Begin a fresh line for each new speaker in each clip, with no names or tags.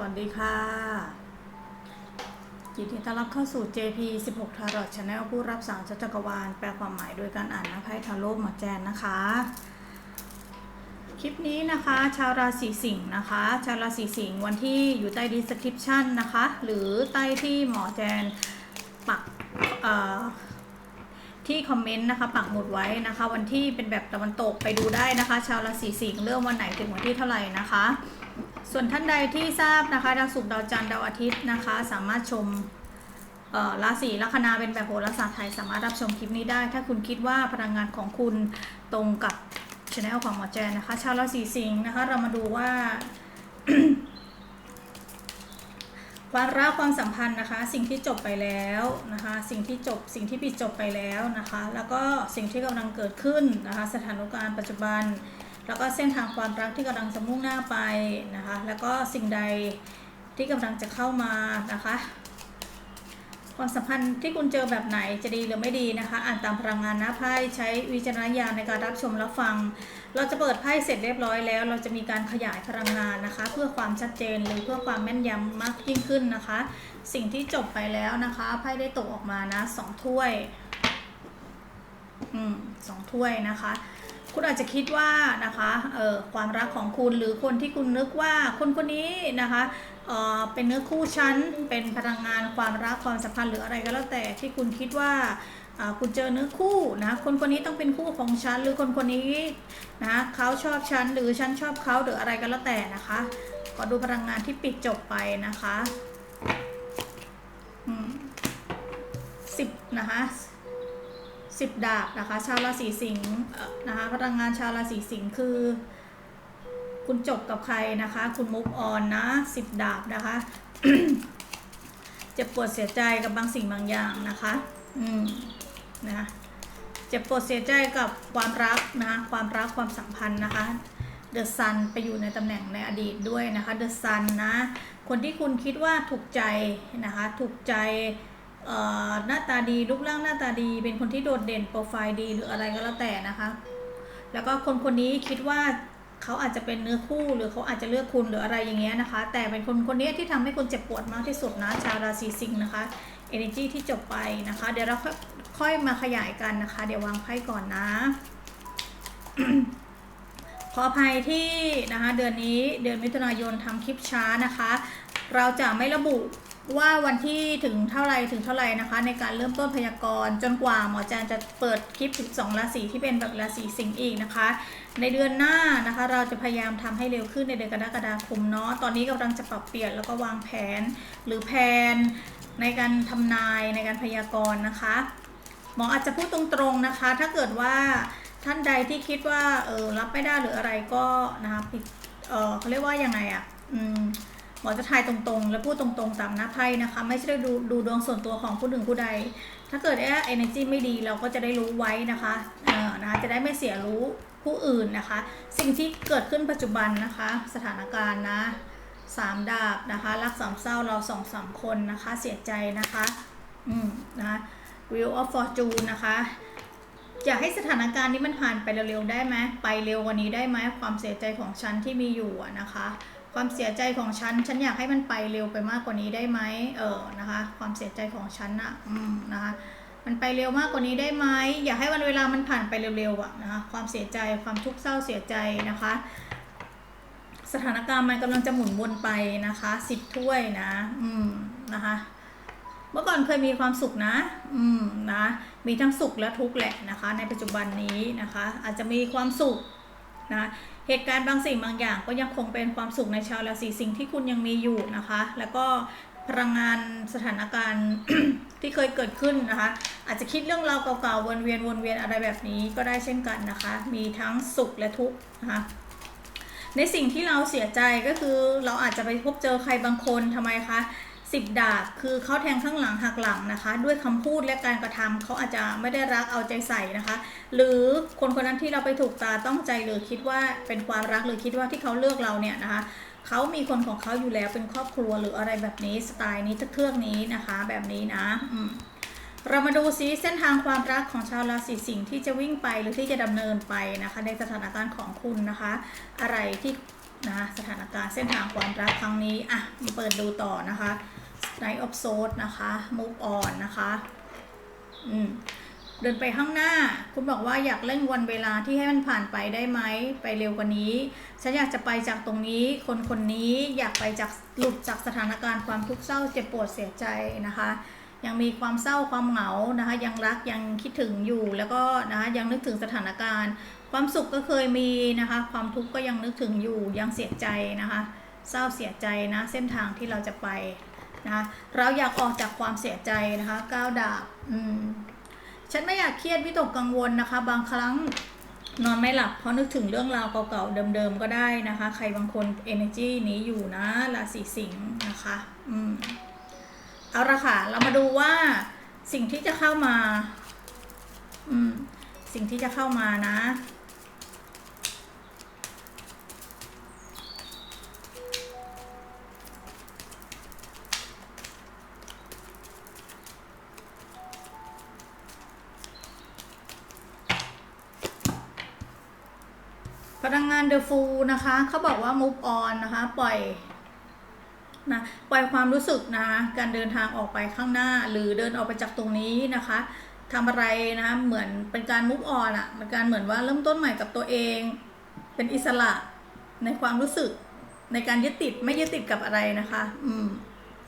วัสดีค่ะ ยินดีต้อนรับเข้าสู่ JP 16 Tarot Channel ผู้รับสารจักรวาล แปลความหมายโดยการอ่านนะไพ่ทาโร่หมอแจนนะคะ คลิปนี้นะคะ ชาวราศีสิงห์นะคะ ชาวราศีสิงห์วันที่อยู่ใต้ description นะคะ หรือใต้ที่หมอแจนปักที่คอมเมนต์นะคะปักหมุดไว้นะคะ วันที่เป็นแบบตะวันตกไปดูได้นะคะ ชาวราศีสิงห์เริ่มวันไหนถึงวันที่เท่าไหร่นะคะ ส่วนท่านใดที่ทราบนะคะดาวศุกร์ดาวจันทร์ดาวอาทิตย์นะคะ สามารถชมราศีลัคนาเป็นแบบโหราศาสตร์ไทยสามารถรับชมคลิปนี้ได้ ถ้าคุณคิดว่าพลังงานของคุณตรงกับช anel ของหมอแจนนะคะ ชาวราศีสิงห์นะคะ เรามาดูว่าความรักความสัมพันธ์นะคะ สิ่งที่จบไปแล้วนะคะ สิ่งที่จบสิ่งที่ปิดจบไปแล้วนะคะ แล้วก็สิ่งที่กำลังเกิดขึ้นนะคะ สถานการณ์ปัจจุบัน แล้วก็เส้นทางความรักที่กำลังจะมุ่งหน้าไปนะคะ แล้วก็สิ่งใดที่กำลังจะเข้ามานะคะ ความสัมพันธ์ที่คุณเจอแบบไหนจะดีหรือไม่ดีนะคะ อ่านตามพลังงานหน้าไพ่ใช้วิจารณญาณในการรับชมรับฟัง เราจะเปิดไพ่เสร็จเรียบร้อยแล้ว เราจะมีการขยายพลังงานนะคะ เพื่อความชัดเจนหรือเพื่อความแม่นยำมากยิ่งขึ้นนะคะ สิ่งที่จบไปแล้วนะคะไพ่ได้ตกออกมานะสองถ้วยอืมสองถ้วยนะคะ คุณอาจจะคิดว่านะคะเอ่อความรักของคุณหรือคนที่คุณนึกว่าคนคนนี้นะคะเอ่อเป็นเนื้อคู่ชั้นเป็นพลังงานความรักความสัมพันธ์หรืออะไรก็แล้วแต่ที่คุณคิดว่าอ่าคุณเจอเนื้อคู่นะคนคนนี้ต้องเป็นคู่ของฉันหรือคนคนนี้นะเขาชอบฉันหรือฉันชอบเขาหรืออะไรก็แล้วแต่นะคะขอดูพลังงานที่ปิดจบไปนะคะอืมสิบนะคะ สิบดาบนะคะ ชาวราศีสิงห์นะคะพลังงานชาวราศีสิงห์คือ คุณจบกับใครนะคะ คุณมุกออนนะสิบดาบนะคะ เจ็บปวดเสียใจกับบางสิ่งบางอย่างนะคะ อืมนะเจ็บปวดเสียใจกับความรักนะคะความรักความสัมพันธ์นะคะเดอะซันไปอยู่ในตำแหน่งในอดีตด้วยนะคะเดอะซันนะ คนที่คุณคิดว่าถูกใจนะคะ ถูกใจ หน้าตาดีรูปร่างหน้าตาดี เป็นคนที่โดดเด่นโปรไฟล์ดีหรืออะไรก็แล้วแต่นะคะ แล้วก็คนคนนี้คิดว่าเขาอาจจะเป็นเนื้อคู่หรือเขาอาจจะเลือกคุณหรืออะไรอย่างเงี้ยนะคะ แต่เป็นคนคนนี้ที่ทำให้คุณเจ็บปวดมากที่สุดนะชาวราศีสิงห์นะคะ energy ที่จบไปนะคะ เดี๋ยวเราค่อยค่อยมาขยายกันนะคะ เดี๋ยววางไพ่ก่อนนะขออภัยที่นะคะเดือนนี้เดือนมิถุนายนทำคลิปช้านะคะ เราจะไม่ระบุ ว่าวันที่ถึงเท่าไรถึงเท่าไรนะคะ ในการเริ่มต้นพยากรณ์จนกว่าหมอแจนจะเปิดคลิปถึงสองราศีที่เป็นแบบราศีสิงห์อีกนะคะ ในเดือนหน้านะคะ เราจะพยายามทำให้เร็วขึ้นในเดือนกรกฎาคมเนาะตอนนี้กำลังจะปรับเปลี่ยนแล้วก็วางแผนหรือแผนในการทำนายในการพยากรณ์นะคะ หมออาจจะพูดตรงๆนะคะ ถ้าเกิดว่าท่านใดที่คิดว่าเออรับไม่ได้หรืออะไรก็นะคะเออเขาเรียกว่ายังไงอะ่ะอืม หมอจะทายตรงๆ และพูดตรงๆ ตามหน้าไพ่นะคะ ไม่ใช่ดูดูดวงส่วนตัวของผู้หนึ่งผู้ใด ถ้าเกิดเอ๊ะ energy ไม่ดีเราก็จะได้รู้ไว้นะคะเออนะคะจะได้ไม่เสียรู้ผู้อื่นนะคะ สิ่งที่เกิดขึ้นปัจจุบันนะคะ สถานการณ์นะสามดาบนะคะ รักสามเศร้าเราสองสามคนนะคะ เสียใจนะคะ อืมนะ Wheel of Fortune นะคะอยากให้สถานการณ์นี้มันผ่านไปเร็วๆได้ไหมไปเร็วกว่านี้ได้ไหมความเสียใจของฉันที่มีอยู่นะคะความเสียใจของฉัน ฉันอยากให้มันไปเร็วไปมากกว่านี้ได้ไหมเออนะคะ ความเสียใจของฉันอะอืมนะคะมันไปเร็วมากกว่านี้ได้ไหมอยากให้วันเวลามันผ่านไปเร็วๆอะนะคะความเสียใจความทุกข์เศร้าเสียใจนะคะ สถานการณ์มันกำลังจะหมุนวนไปนะคะสิบถ้วยนะ อืมนะคะ เมื่อก่อนเคยมีความสุขนะ อืมนะมีทั้งสุขและทุกข์แหละนะคะ ในปัจจุบันนี้นะคะ อาจจะมีความสุขนะ เหตุการณ์บางสิ่งบางอย่างก็ยังคงเป็นความสุขในชาวราศีสิงห์ที่คุณยังมีอยู่นะคะ แล้วก็พลังงานสถานการณ์ที่เคยเกิดขึ้นนะคะ อาจจะคิดเรื่องราวเก่าๆวนเวียนวนเวียนอะไรแบบนี้ก็ได้เช่นกันนะคะ มีทั้งสุขและทุกข์นะคะในสิ่งที่เราเสียใจก็คือเราอาจจะไปพบเจอใครบางคนทำไมคะ สิบดาบคือเขาแทงข้างหลังหักหลังนะคะ ด้วยคำพูดและการกระทำเขาอาจจะไม่ได้รักเอาใจใส่นะคะ หรือคนคนนั้นที่เราไปถูกตาต้องใจหรือคิดว่าเป็นความรักหรือคิดว่าที่เขาเลือกเราเนี่ยนะคะเขามีคนของเขาอยู่แล้วเป็นครอบครัวหรืออะไรแบบนี้สไตล์นี้เครื่องนี้นะคะ แบบนี้นะอืมเรามาดูซิเส้นทางความรักของชาวราศีสิงห์ที่จะวิ่งไปหรือที่จะดำเนินไปนะคะ ในสถานการณ์ของคุณนะคะ อะไรที่นะคะสถานการณ์เส้นทางความรักครั้งนี้อะมาเปิดดูต่อนะคะ Night of Swords นะคะ Move on นะคะ อืม เดินไปข้างหน้า คุณบอกว่าอยากเล่นวันเวลาที่ให้มันผ่านไปได้ไหม ไปเร็วกว่านี้ ฉันอยากจะไปจากตรงนี้ คนคนนี้อยากไปจากหลุดจากสถานการณ์ความทุกข์เศร้าเจ็บปวดเสียใจนะคะ ยังมีความเศร้าความเหงานะคะ ยังรักยังคิดถึงอยู่แล้วก็นะคะยังนึกถึงสถานการณ์ ความสุขก็เคยมีนะคะ ความทุกข์ก็ยังนึกถึงอยู่ยังเสียใจนะคะ เศร้าเสียใจนะ เส้นทางที่เราจะไป นะคะเราอยากออกจากความเสียใจนะคะก้าวดาบอืมฉันไม่อยากเครียดวิตกกังวลนะคะ บางครั้งนอนไม่หลับเพราะนึกถึงเรื่องราวเก่าๆเดิมๆก็ได้นะคะ ใครบางคน energy นี้อยู่นะราศีสิงห์นะคะอืมเอาละค่ะ เรามาดูว่าสิ่งที่จะเข้ามา อืม สิ่งที่จะเข้ามานะ พลังงานเดอะฟูนะคะเขาบอกว่า move on นะคะ ปล่อยนะปล่อยความรู้สึกนะการเดินทางออกไปข้างหน้า หรือเดินออกไปจากตรงนี้นะคะทำอะไรนะเหมือนเป็นการมุกออนอะเป็นการเหมือนว่าเริ่มต้นใหม่กับตัวเอง เป็นอิสระในความรู้สึกในการยึดติดไม่ยึดติดกับอะไรนะคะ อืม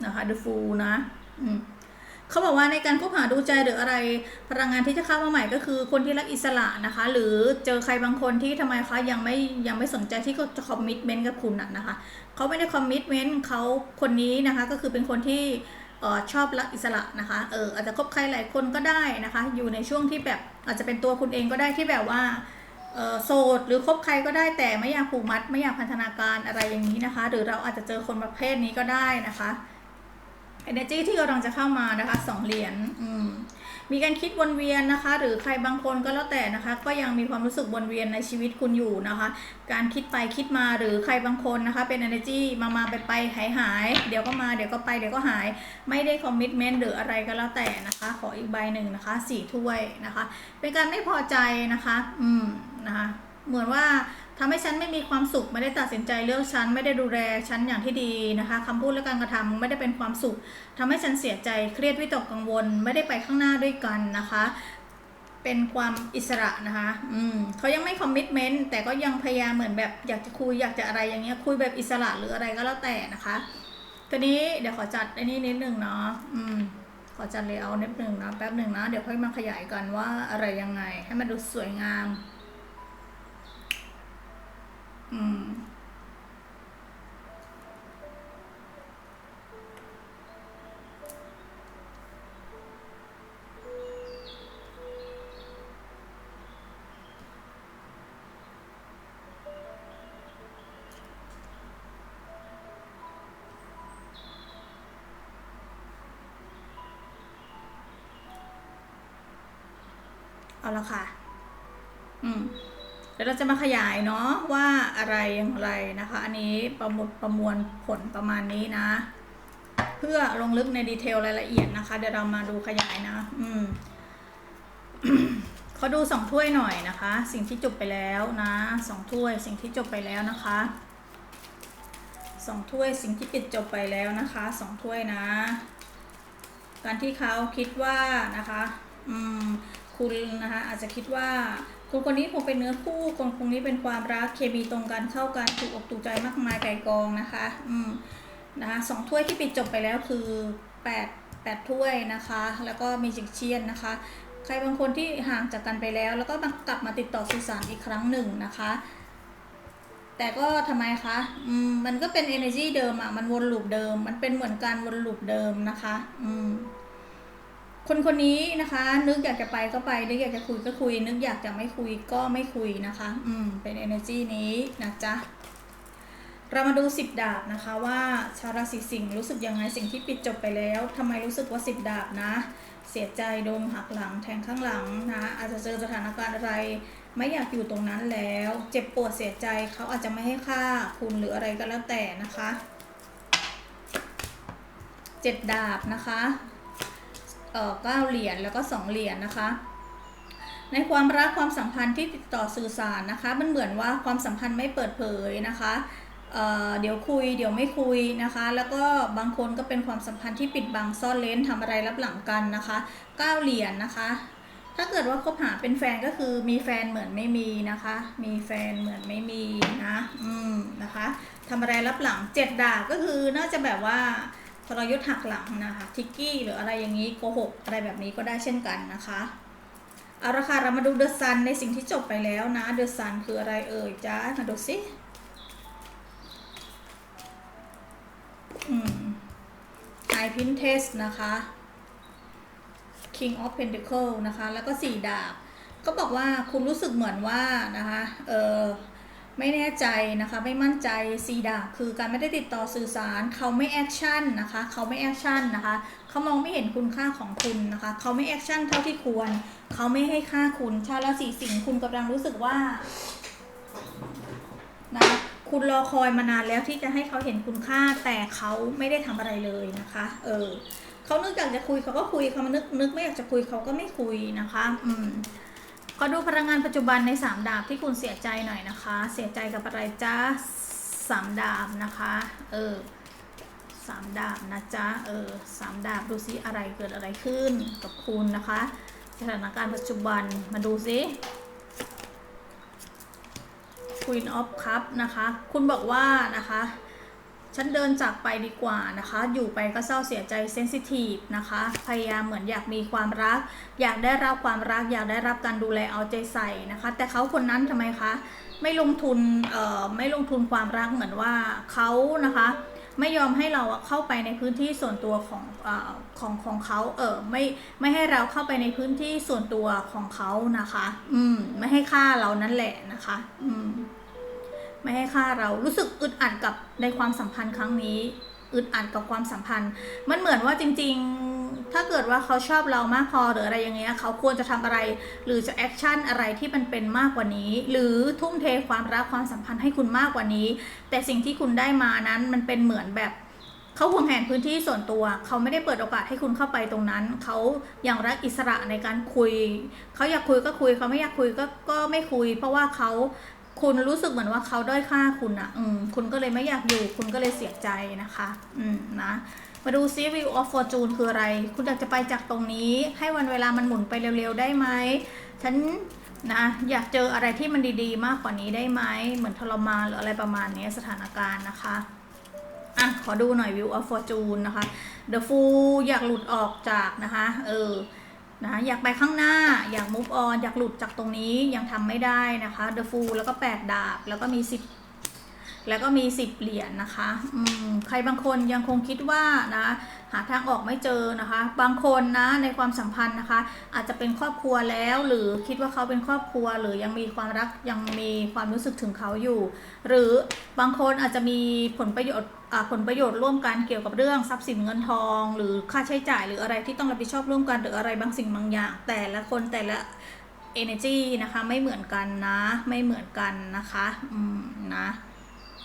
นะคะดูฟูนะ อืม เขาบอกว่าในการคบหาดูใจหรืออะไรพลังงานที่จะเข้ามาใหม่ก็คือคนที่รักอิสระนะคะ หรือเจอใครบางคนที่ทำไมคะยังไม่ยังไม่สนใจที่เขาจะคอมมิชเมนต์กับคุณน่ะนะคะเขาไม่ได้คอมมิชเมนต์เขาคนนี้นะคะก็คือเป็นคนที่เออชอบรักอิสระนะคะเอออาจจะคบใครหลายคนก็ได้นะคะ อยู่ในช่วงที่แบบอาจจะเป็นตัวคุณเองก็ได้ที่แบบว่าเออโสดหรือคบใครก็ได้แต่ไม่อยากผูกมัด ไม่อยากพันธนาการอะไรอย่างนี้นะคะ หรือเราอาจจะเจอคนประเภทนี้ก็ได้นะคะ energy ที่กำลังจะเข้ามานะคะสองเหรียญมมีการคิดวนเวียนนะคะ หรือใครบางคนก็แล้วแต่นะคะ ก็ยังมีความรู้สึกวนเวียนในชีวิตคุณอยู่นะคะ การคิดไปคิดมาหรือใครบางคนนะคะ เป็น energy มามาไปไปหายหายเดี๋ยวก็มาเดี๋ยวก็ไปเดี๋ยวก็หาย ไม่ได้ commitment หรืออะไรก็แล้วแต่นะคะ ขออีกใบหนึ่งนะคะสี่ถ้วยนะคะ เป็นการไม่พอใจนะคะ อืมนะคะ เหมือนว่าทำให้ฉันไม่มีความสุขไม่ได้ตัดสินใจเลือกฉันไม่ได้ดูแลฉันอย่างที่ดีนะคะคำพูดและการกระทำไม่ได้เป็นความสุขทำให้ฉันเสียใจเครียดวิตกกังวล ไม่ได้ไปข้างหน้าด้วยกันนะคะ เป็นความอิสระนะคะอืมเขายังไม่คอมมิชเมนต์แต่ก็ยังพยายามเหมือนแบบอยากจะคุยอยากจะอะไรอย่างเงี้ยคุยแบบอิสระหรืออะไรก็แล้วแต่นะคะทีนี้เดี๋ยวขอจัดไอ้นี่นิดหนึ่งเนาะอืมขอจัดเลเยอร์นิดหนึ่งนะแป๊บหนึ่งนะเดี๋ยวค่อยมาขยายกันว่าอะไรยังไงให้มันดูสวยงาม อืม เอาละค่ะ อืม ดี๋ยวเราจะมาขยายเนาะว่าอะไรอย่างไรนะคะ อันนี้ประมวลประมวลผลประมาณนี้นะ เพื่อลงลึกในดีเทลรายละเอียดนะคะ เดี๋ยวเรามาดูขยายนะ อืมขอดูสองถ้วยหน่อยนะคะ สิ่งที่จบไปแล้วนะสองถ้วยสิ่งที่จบไปแล้วนะคะสองถ้วยสิ่งที่ปิดจบไปแล้วนะคะสองถ้วยนะ การที่เขาคิดว่านะคะ อืมคุณนะคะอาจจะคิดว่า คนคนนี้คงเป็นเนื้อคู่คนคนนี้เป็นความรักเคมีตรงกันเข้ากันถูกอกถูกใจมากมายไก่กองนะคะ อืมนะคะสองถ้วยที่ปิดจบไปแล้วคือแปดแปดถ้วยนะคะ แล้วก็มีจิกเชียนนะคะ ใครบางคนที่ห่างจากกันไปแล้ว แล้วก็มากลับมาติดต่อสื่อสารอีกครั้งหนึ่งนะคะ แต่ก็ทำไมคะอืมมันก็เป็น energy เดิมอะ่ะมันวนลูปเดิม มันเป็นเหมือนการวนลูปเดิมนะคะ อืม คนคนนี้นะคะ นึกอยากจะไปก็ไป นึกอยากจะคุยก็คุย นึกอยากจะไม่คุยก็ไม่คุยนะคะ อืม เป็น energy นี้นะจ๊ะ เรามาดูสิบดาบนะคะว่าชาวราศีสิงห์รู้สึกยังไงสิ่งที่ปิดจบไปแล้วทำไมรู้สึกว่าสิบดาบนะ เสียใจโดนหักหลังแทงข้างหลังนะ อาจจะเจอสถานการณ์อะไร ไม่อยากอยู่ตรงนั้นแล้ว เจ็บปวดเสียใจเขาอาจจะไม่ให้ค่าคุณหรืออะไรก็แล้วแต่นะคะเจ็ดดาบนะคะ เก้าเหรียญแล้วก็สองเหรียญนะคะ ในความรักความสัมพันธ์ที่ติดต่อสื่อสารนะคะ มันเหมือนว่าความสัมพันธ์ไม่เปิดเผยนะคะเเดี๋ยวคุยเดี๋ยวไม่คุยนะคะ แล้วก็บางคนก็เป็นความสัมพันธ์ที่ปิดบังซ่อนเลนทำอะไรรับหลังกันนะคะเก้าเหรียญนะคะ ถ้าเกิดว่าคบหาเป็นแฟนก็คือมีแฟนเหมือนไม่มีนะคะ มีแฟนเหมือนไม่มีนะ อืมนะคะทำอะไรรับหลังเจ็ดดาบก็คือน่าจะแบบว่า ทรยศหักหลังนะคะ ทิกกี้หรืออะไรอย่างนี้โกหกอะไรแบบนี้ก็ได้เช่นกันนะคะเอาละค่ะเรามาดูเดอะซันในสิ่งที่จบไปแล้วนะเดอะซันคืออะไรเอ่ยจ้ามาดูสิอืมไอพินเทสนะคะ King of Pentacle นะคะ แล้วก็สี่ดาบ ก็บอกว่าคุณรู้สึกเหมือนว่านะคะ เออ ไม่แน่ใจนะคะไม่มั่นใจสีดาคือการไม่ได้ติดต่อสื่อสาร เขาไม่แอคชั่นนะคะเขาไม่แอคชั่นนะคะเขามองไม่เห็นคุณค่าของคุณนะคะเขาไม่แอคชั่นเท่าที่ควร เขาไม่ให้ค่าคุณชาวราศีสิงห์คุณกำลังรู้สึกว่านะคุณรอคอยมานานแล้วที่จะให้เขาเห็นคุณค่าแต่เขาไม่ได้ทำอะไรเลยนะคะเออเขานึกอยากจะคุยเขาก็คุยเขามานึกนึกไม่อยากจะคุยเขาก็ไม่คุยนะคะ อืม ขอดูพลังงานปัจจุบันในสามดาบที่คุณเสียใจหน่อยนะคะ เสียใจกับอะไรจ้าสามดาบนะคะ เออสามดาบนะจ๊ะ เออสามดาบดูซิอะไรเกิดอะไรขึ้นกับคุณนะคะ สถานการณ์ปัจจุบันมาดูซิ Queen of Cup นะคะ คุณบอกว่านะคะ ฉันเดินจากไปดีกว่านะคะ อยู่ไปก็เศร้าเสียใจเซนซิทีฟนะคะ พยายามเหมือนอยากมีความรัก อยากได้รับความรัก อยากได้รับการดูแลเอาใจใส่นะคะ แต่เขาคนนั้นทำไมคะไม่ลงทุนเอ่อไม่ลงทุนความรักเหมือนว่าเขานะคะ ไม่ยอมให้เราเข้าไปในพื้นที่ส่วนตัวของอาของของเขาเออไม่ไม่ให้เราเข้าไปในพื้นที่ส่วนตัวของเขานะคะ อืมไม่ให้ค่าเรานั่นแหละนะคะ อืม ไม่ให้ค่าเรารู้สึกอึดอัดกับในความสัมพันธ์ครั้งนี้อึดอัดกับความสัมพันธ์ มันเหมือนว่าจริง ๆ ถ้าเกิดว่าเขาชอบเรามากพอหรืออะไรอย่างเงี้ย เขาควรจะทำอะไร หรือจะแอคชั่นอะไรที่มันเป็นมากกว่านี้ หรือทุ่มเทความรักความสัมพันธ์ให้คุณมากกว่านี้ แต่สิ่งที่คุณได้มานั้นมันเป็นเหมือนแบบเขาห่วงแหนพื้นที่ส่วนตัว เขาไม่ได้เปิดโอกาสให้คุณเข้าไปตรงนั้น เขาอย่างรักอิสระในการคุย เขาอยากคุยก็คุย เขาไม่อยากคุยก็ก็ไม่คุย เพราะว่าเขา คุณรู้สึกเหมือนว่าเขาด้อยค่าคุณอะอืมคุณก็เลยไม่อยากอยู่ คุณก็เลยเสียใจนะคะ อืมนะ มาดูซิ View of Fortune คืออะไร คุณอยากจะไปจากตรงนี้ ให้วันเวลามันหมุนไปเร็วๆได้ไหม ฉันนะอยากเจออะไรที่มันดีๆ มากกว่านี้ได้ไหม เหมือนทรมานหรืออะไรประมาณนี้สถานการณ์นะคะ อะ ขอดูหน่อย View of Fortune นะคะ The Fool อยากหลุดออกจากนะคะ เออ นะอยากไปข้างหน้าอยาก move on อยากหลุดจากตรงนี้ยังทำไม่ได้นะคะ The Fool แล้วก็8ดาบแล้วก็มี10แล้วก็มี10เหรียญนนะคะอืมใครบางคนยังคงคิดว่านะหาทางออกไม่เจอนะคะ บางคนนะในความสัมพันธ์นะคะ อาจจะเป็นครอบครัวแล้ว หรือคิดว่าเขาเป็นครอบครัว หรือยังมีความรักยังมีความรู้สึกถึงเขาอยู่ หรือบางคนอาจจะมีผลประโยชน์ ผลประโยชน์ร่วมกันเกี่ยวกับเรื่องทรัพย์สินเงินทอง หรือค่าใช้จ่ายหรืออะไรที่ต้องรับผิดชอบร่วมกันหรืออะไรบางสิ่งบางอย่าง แต่ละคนแต่ละ energy นะคะไม่เหมือนกันนะ ไม่เหมือนกันนะคะอืมนะ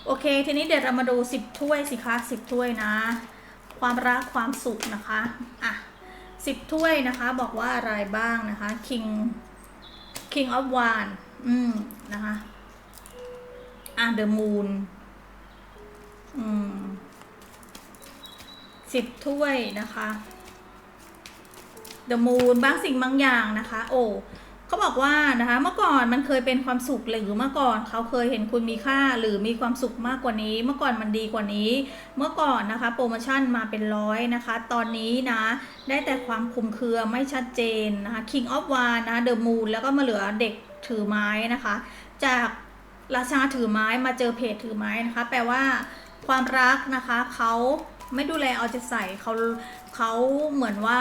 โอเค ทีนี้เดี๋ยวเรามาดู10ถ้วยสิคะ10ถ้วยนะ ความรักความสุขนะคะอะ10ถ้วยนะคะบอกว่าอะไรบ้างนะคะ King King of w a n อืมนะคะอะ The Moon อืม10ถ้วยนะคะ The Moon บางสิ่งบางอย่างนะคะ โอ้เขาบอกว่านะคะ เมื่อก่อนมันเคยเป็นความสุขหรือเมื่อก่อนเขาเคยเห็นคุณมีค่าหรือมีความสุขมากกว่านี้ เมื่อก่อนมันดีกว่านี้ เมื่อก่อนนะคะ โปรโมชั่นมาเป็นร้อยนะคะ ตอนนี้นะ ได้แต่ความคุมเครือไม่ชัดเจนนะคะ King of w a n นะ The Moon แล้วก็มาเหลือเด็กถือไม้นะคะ จากราชาถือไม้มาเจอเพจถือไม้นะคะ แปลว่า ความรักนะคะเขาไม่ดูแลเอาใจใส่เขาเขาเหมือนว่า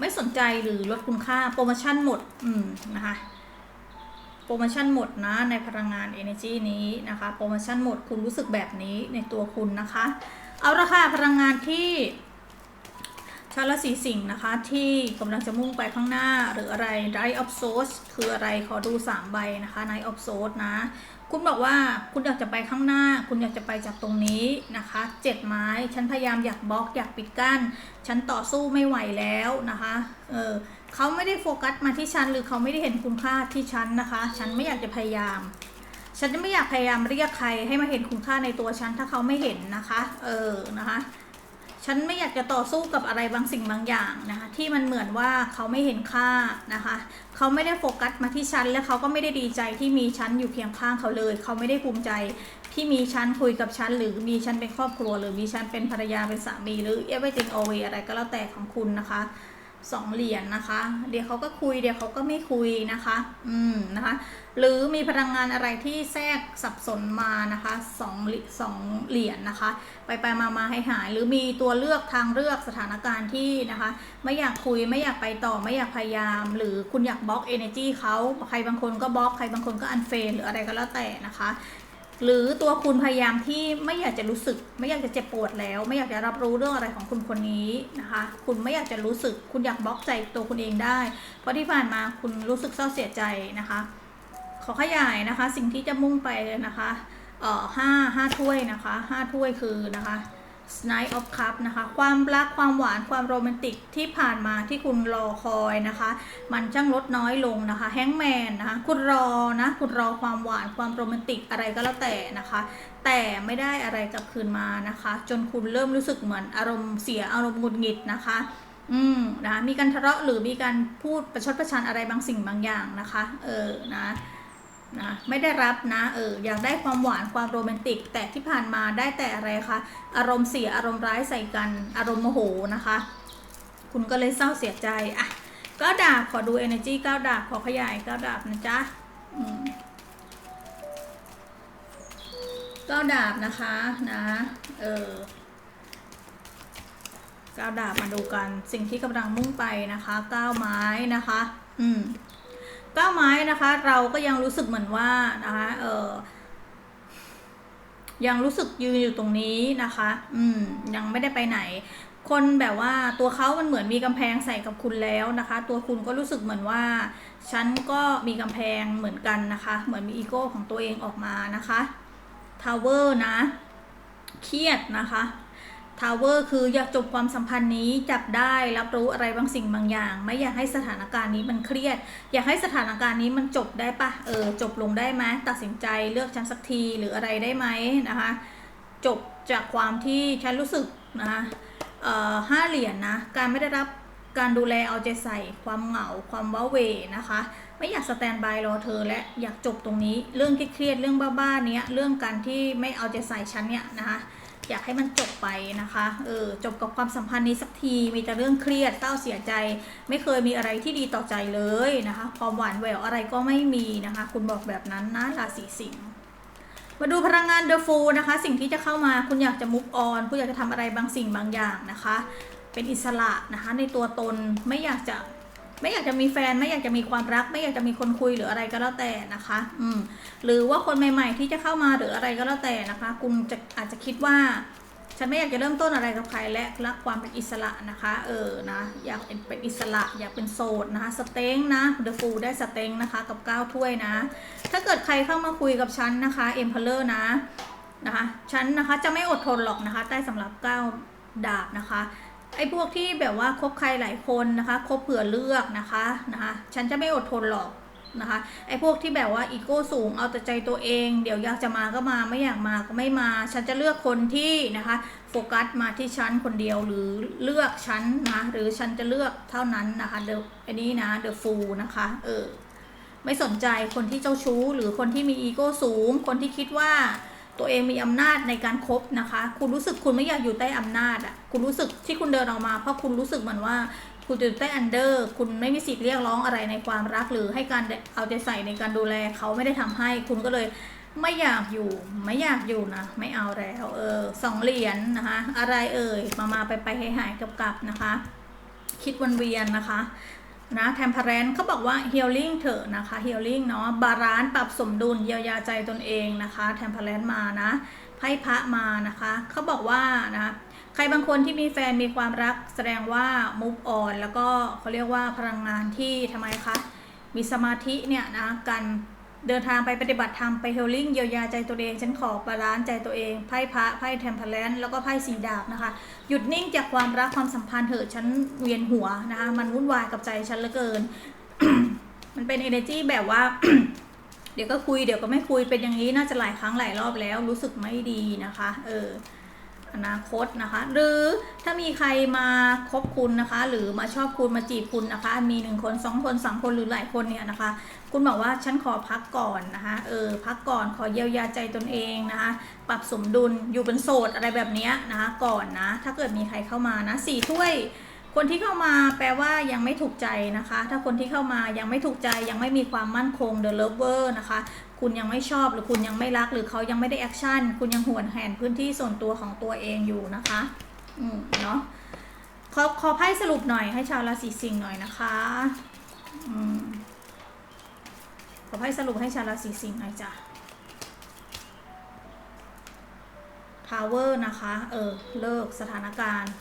ไม่สนใจหรือลดคุณค่าโปรโมชั่นหมด อืมนะคะโปรโมชั่นหมดนะในพลังงาน Energy นี้นะคะโปรโมชั่นหมดคุณรู้สึกแบบนี้ในตัวคุณนะคะ เอาละค่ะพลังงานที่ชาวราศีสิงห์นะคะ ที่กำลังจะมุ่งไปข้างหน้าหรืออะไร Night of Swords คืออะไรขอดู 3 ใบนะคะ Night of Swords นะ คุณบอกว่าคุณอยากจะไปข้างหน้า คุณอยากจะไปจากตรงนี้นะคะเจ็ดไม้ฉันพยายามอยากบล็อกอยากปิดกั้น ฉันต่อสู้ไม่ไหวแล้วนะคะเออเขาไม่ได้โฟกัสมาที่ฉันหรือเขาไม่ได้เห็นคุณค่าที่ฉันนะคะ ฉันไม่อยากจะพยายาม ฉันจะไม่อยากพยายามเรียกใครให้มาเห็นคุณค่าในตัวฉันถ้าเขาไม่เห็นนะคะ เออนะคะ ฉันไม่อยากจะต่อสู้กับอะไรบางสิ่งบางอย่างนะคะที่มันเหมือนว่าเขาไม่เห็นค่านะคะเขาไม่ได้โฟกัสมาที่ฉันและเขาก็ไม่ได้ดีใจที่มีฉันอยู่เคียงข้างเขาเลย เขาไม่ได้ภูมิใจที่มีฉันคุยกับฉันหรือมีฉันเป็นครอบครัว หรือมีฉันเป็นภรรยาเป็นสามีหรือ everything always อะไรก็แล้วแต่ของคุณนะคะ สองเหรียญนะคะ เดี๋ยวเขาก็คุยเดี๋ยวเขาก็ไม่คุยนะคะ อืมนะคะ หรือมีพลังงานอะไรที่แทรกสับสนมานะคะสองสองเหรียญนะคะ ไปไปมามาให้หายหรือมีตัวเลือกทางเลือกสถานการณ์ที่นะคะ ไม่อยากคุยไม่อยากไปต่อไม่อยากพยายาม หรือคุณอยากบล็อก energy เขาใครบางคนก็บล็อกใครบางคนก็อันเฟนหรืออะไรก็แล้วแต่นะคะ หรือตัวคุณพยายามที่ไม่อยากจะรู้สึก ไม่อยากจะเจ็บปวดแล้ว ไม่อยากจะรับรู้เรื่องอะไรของคุณคนนี้นะคะ คุณไม่อยากจะรู้สึก คุณอยากบล็อกใจตัวคุณเองได้ เพราะที่ผ่านมาคุณรู้สึกเศร้าเสียใจนะคะ ขอขยายนะคะ สิ่งที่จะมุ่งไปเลยนะคะเอ่อห้าห้าถ้วยนะคะห้าถ้วยคือนะคะ Night of Cup นะคะ ความรักความหวานความโรแมนติกที่ผ่านมาที่คุณรอคอยนะคะ มันช่างลดน้อยลงนะคะแฮงแมนนะคะคุณรอนะคุณรอความหวานความโรแมนติกอะไรก็แล้วแต่นะคะ แต่ไม่ได้อะไรกลับคืนมานะคะ จนคุณเริ่มรู้สึกเหมือนอารมณ์เสียอารมณ์หงุดหงิดนะคะ อืมนะมีการทะเลาะหรือมีการพูดประชดประชันอะไรบางสิ่งบางอย่างนะคะ เออนะ นะไม่ได้รับนะเอออยากได้ความหวานความโรแมนติก แต่ที่ผ่านมาได้แต่อะไรคะอารมณ์เสียอารมณ์ร้ายใส่กันอารมณ์โมโหนะคะ คุณก็เลยเศร้าเสียใจอะก้าวดาบขอดู energy ก้าวดาบขอขยายก้าวดาบนะจ๊ะก้าวดาบนะคะนะเออก้าวดาบมาดูกันสิ่งที่กำลังมุ่งไปนะคะก้าวไม้นะคะ อืม ก้าไม้นะคะ เราก็ยังรู้สึกเหมือนว่านะคะเออยังรู้สึกยืนอยู่ตรงนี้นะคะ อืม ยังไม่ได้ไปไหน คนแบบว่าตัวเขามันเหมือนมีกำแพงใส่กับคุณแล้วนะคะ ตัวคุณก็รู้สึกเหมือนว่า ฉันก็มีกำแพงเหมือนกันนะคะ เหมือนมีอีโก้ของตัวเองออกมานะคะทาวเวอร์นะ เครียดนะคะ ทาวเวอร์คืออยากจบความสัมพันธ์นี้จับได้รับรู้อะไรบางสิ่งบางอย่าง ไม่อยากให้สถานการณ์นี้มันเครียด อยากให้สถานการณ์นี้มันจบได้ปะเออจบลงได้ไหมตัดสินใจเลือกฉันสักทีหรืออะไรได้ไหมนะคะจบจากความที่ฉันรู้สึกนะคะเอ่อห้าเหรียญนะการไม่ได้รับการดูแลเอาใจใส่ ความเหงาความว้าเวนะคะ ไม่อยากสแตนบายรอเธอและอยากจบตรงนี้ เรื่องเครียดเรื่องบ้าๆเนี้ยเรื่องการที่ไม่เอาใจใส่ฉันเนี่ยนะคะ อยากให้มันจบไปนะคะ เออ จบกับความสัมพันธ์นี้สักที มีแต่เรื่องเครียดเศร้าเสียใจ ไม่เคยมีอะไรที่ดีต่อใจเลยนะคะ ความหวานแหววอะไรก็ไม่มีนะคะ คุณบอกแบบนั้นนะราศีสิงห์ มาดูพลังงานเดอะฟูนะคะ สิ่งที่จะเข้ามาคุณอยากจะมุกออน คุณอยากจะทำอะไรบางสิ่งบางอย่างนะคะ เป็นอิสระนะคะ ในตัวตน ไม่อยากจะ ไม่อยากจะมีแฟนไม่อยากจะมีความรัก ไม่อยากจะมีคนคุยหรืออะไรก็แล้วแต่นะคะ อืมหรือว่าคนใหม่ ๆ ที่จะเข้ามาหรืออะไรก็แล้วแต่นะคะ คุณจะอาจจะคิดว่า ฉันไม่อยากจะเริ่มต้นอะไรกับใครและรักความเป็นอิสระนะคะ เออนะอยากเป็นอิสระ อยากเป็นโสดนะคะสเต็งนะเดอะฟูได้สเต็งนะคะ กับก้าวถ้วยนะ ถ้าเกิดใครเข้ามาคุยกับฉันนะคะเอ็มเพลเลอร์นะนะคะฉันนะคะจะไม่อดทนหรอกนะคะ ใต้สำหรับก้าวดาบนะคะ ไอ้พวกที่แบบว่าคบใครหลายคนนะคะคบเผื่อเลือกนะคะนะคะฉันจะไม่อดทนหรอกนะคะไอ้พวกที่แบบว่าอีโก้สูงเอาแต่ใจตัวเอง เดี๋ยวอยากจะมาก็มาไม่อยากมาก็ไม่มา ฉันจะเลือกคนที่นะคะโฟกัสมาที่ฉันคนเดียวหรือเลือกฉันนะหรือฉันจะเลือกเท่านั้นนะคะเดอะอันนี้นะเดอะฟูนะคะเออไม่สนใจคนที่เจ้าชู้ หรือคนที่มีอีโก้สูง คนที่คิดว่า ตัวเองมีอำนาจในการครบนะคะ คุณรู้สึกคุณไม่อยากอยู่ใต้อำนาจอะคุณรู้สึกที่คุณเดินออกมา เพราะคุณรู้สึกเหมือนว่าคุณอยู่ใต้อันเดอร์ คุณไม่มีสิทธิ์เรียกร้องอะไรในความรักหรือให้การเอาใจใส่ในการดูแลเขาไม่ได้ทำให้ คุณก็เลยไม่อยากอยู่ไม่อยากอยู่นะ ไม่เอาแล้วเออสองเหรียญนะคะ อะไรเอ่ยมามาไปไปให้หายกับกับนะคะ คิดวนเวียนนะคะ นะแทมเพรนเขาบอกว่า healing เถอะนะคะ healing เนาะบาลานซ์ปรับสมดุลเยียวยาใจตนเองนะคะแทมเพรนมานะไพ่พระมานะคะเขาบอกว่านะ ใครบางคนที่มีแฟนมีความรักแสดงว่า move on แล้วก็เขาเรียกว่าพลังงานที่ทำไมคะ มีสมาธิเนี่ยนะการ เดินทางไปปฏิบัติธรรมไปเฮลิ่งเยียวยาใจตัวเอง ฉันขอบาลานซ์ใจตัวเอง ไพ่พระไพ่แทมเพลนแล้วก็ไพ่สีดาบนะคะ หยุดนิ่งจากความรักความสัมพันธ์เถอะฉันเวียนหัวนะคะ มันวุ่นวายกับใจฉันเหลือเกิน มันเป็น energy แบบว่า เดี๋ยวก็คุยเดี๋ยวก็ไม่คุยเป็นอย่างนี้น่าจะหลายครั้งหลายรอบแล้วรู้สึกไม่ดีนะคะ เออ อนาคตนะคะ หรือถ้ามีใครมาคบคุณนะคะ หรือมาชอบคุณมาจีบคุณนะคะ มีหนึ่งคนสองคนสามคนหรือหลายคนเนี่ยนะคะ คุณบอกว่าฉันขอพักก่อนนะคะ เออพักก่อนขอเยียวยาใจตนเองนะคะ ปรับสมดุลอยู่เป็นโสดอะไรแบบนี้นะคะ ก่อนนะ ถ้าเกิดมีใครเข้ามานะสี่ถ้วยคนที่เข้ามาแปลว่ายังไม่ถูกใจนะคะ ถ้าคนที่เข้ามายังไม่ถูกใจยังไม่มีความมั่นคง the lover นะคะ คุณยังไม่ชอบหรือคุณยังไม่รักหรือเขายังไม่ได้แอคชั่น คุณยังหวนแหนพื้นที่ส่วนตัวของตัวเองอยู่นะคะ อืมเนาะขอขอไพ่สรุปหน่อยให้ชาวราศีสิงห์หน่อยนะคะอืมขอไพ่สรุปให้ชาวราศีสิงห์หน่อยจ้ะ power นะคะ เออ เลิกสถานการณ์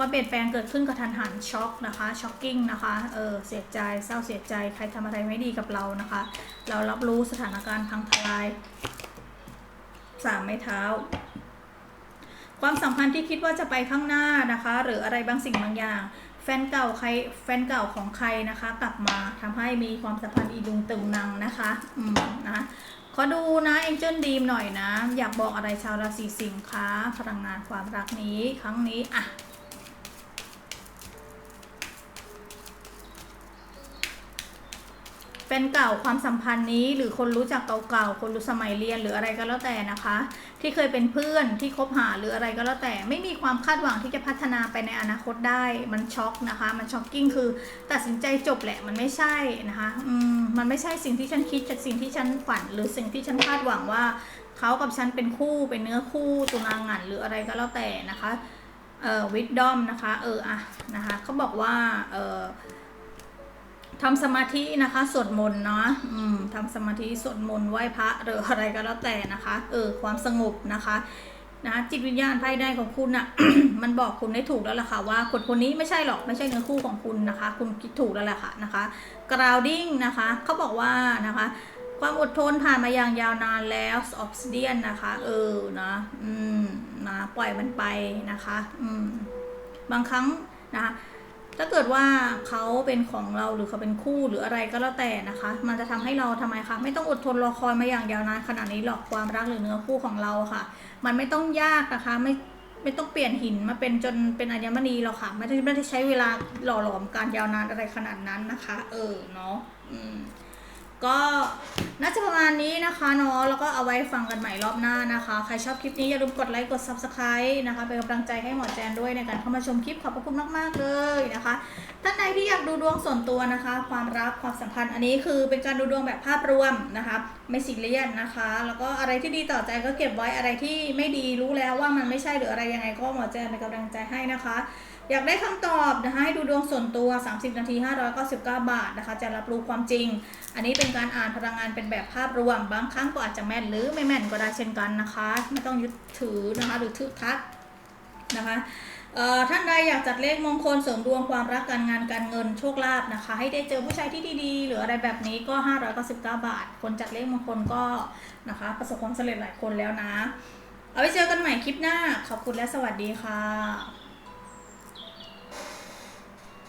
ความเปลี่ยนแปลงเกิดขึ้นกระทันหันช็อกนะคะช็อกกิ้งนะคะเออเสียใจเศร้าเสียใจใครทำอะไรไม่ดีกับเรานะคะ เรารับรู้สถานการณ์พังทลายสามไม้เท้า ความสัมพันธ์ที่คิดว่าจะไปข้างหน้านะคะ หรืออะไรบางสิ่งบางอย่าง แฟนเก่าใครแฟนเก่าของใครนะคะ กลับมาทำให้มีความสัมพันธ์อีดุงตึงนังนะคะอืมนะคะขอดูนะเอ็นเจิลดีมหน่อยนะ อยากบอกอะไรชาวราศีสิงค์คะพลังงานความรักนี้ ครั้งนี้อะ แฟนเก่าความสัมพันธ์นี้ หรือคนรู้จักเก่าๆคนรู้สมัยเรียนหรืออะไรก็แล้วแต่นะคะ ที่เคยเป็นเพื่อนที่คบหาหรืออะไรก็แล้วแต่ ไม่มีความคาดหวังที่จะพัฒนาไปในอนาคตได้ มันช็อกนะคะ มันช็อกกิ้งคือตัดสินใจจบแหละมันไม่ใช่นะคะอืมมันไม่ใช่สิ่งที่ฉันคิดจากสิ่งที่ฉันฝัน หรือสิ่งที่ฉันคาดหวังว่าเขากับฉันเป็นคู่เป็นเนื้อคู่ตุนางงันหรืออะไรก็แล้วแต่นะคะเอ่อวิดดอมนะคะเอออะนะคะเขาบอกว่าเอ่อ ทำสมาธินะคะสวดมนต์เนาะอืมทำสมาธิสวดมนต์ไหว้พระหรืออะไรก็แล้วแต่นะคะ เออ ความสงบนะคะนะจิตวิญญาณภายในของคุณอะมันบอกคุณได้ถูกแล้วล่ะค่ะว่าคนคนนี้ไม่ใช่หรอกไม่ใช่เนื้อคู่ของคุณนะคะ คุณคิดถูกแล้วแหละค่ะนะคะ grounding นะคะเขาบอกว่านะคะ ความอดทนผ่านมาอย่างยาวนานแล้ว obsidian นะคะ เออนะอืมนะปล่อยมันไปนะคะ อืมบางครั้งนะคะ ถ้าเกิดว่าเขาเป็นของเราหรือเขาเป็นคู่หรืออะไรก็แล้วแต่นะคะ มันจะทำให้เราทำไมคะไม่ต้องอดทนรอคอยมาอย่างยาวนานขนาดนี้หรอกความรักหรือเนื้อคู่ของเราค่ะ มันไม่ต้องยากนะคะไม่ไม่ต้องเปลี่ยนหินมาเป็นจนเป็นอัญมณีหรอกค่ะ ไม่ได้ไม่ได้ใช้เวลาหล่อหลอมการยาวนานอะไรขนาดนั้นนะคะ เออเนาะอืม ก็น่าจะประมาณนี้นะคะเนาะแล้วก็เอาไว้ฟังกันใหม่รอบหน้านะคะ ใครชอบคลิปนี้อย่าลืมกดไลค์กด subscribe นะคะ เป็นกำลังใจให้หมอแจนด้วยในการเข้ามาชมคลิปขอบพระคุณมากๆเลยนะคะ ท่านใดที่อยากดูดวงส่วนตัวนะคะ ความรักความสัมพันธ์อันนี้คือเป็นการดูดวงแบบภาพรวมนะคะ ไม่ซีเรียสนะคะ แล้วก็อะไรที่ดีต่อใจก็เก็บไว้อะไรที่ไม่ดีรู้แล้วว่ามันไม่ใช่หรืออะไรยังไงก็หมอแจนเป็นกำลังใจให้นะคะ อยากได้คำตอบนะคะให้ดูดวงส่วนตัว 30 นาที 599 บาทนะคะ จะรับรู้ความจริง อันนี้เป็นการอ่านพลังงานเป็นแบบภาพรวม บางครั้งก็อาจจะแม่นหรือไม่แม่นก็ได้เช่นกันนะคะ ไม่ต้องยึดถือนะคะหรือถือทัดนะคะ ท่านใดอยากจัดเลขมงคลเสริมดวงความรักการงานการเงินโชคลาภนะคะ ให้ได้เจอผู้ชายที่ดีๆ หรืออะไรแบบนี้ก็ 599 บาท คนจัดเลขมงคลก็นะคะ ประสบความสำเร็จหลายคนแล้วนะ เอาไว้เจอกันใหม่คลิปหน้า ขอบคุณและสวัสดีค่ะ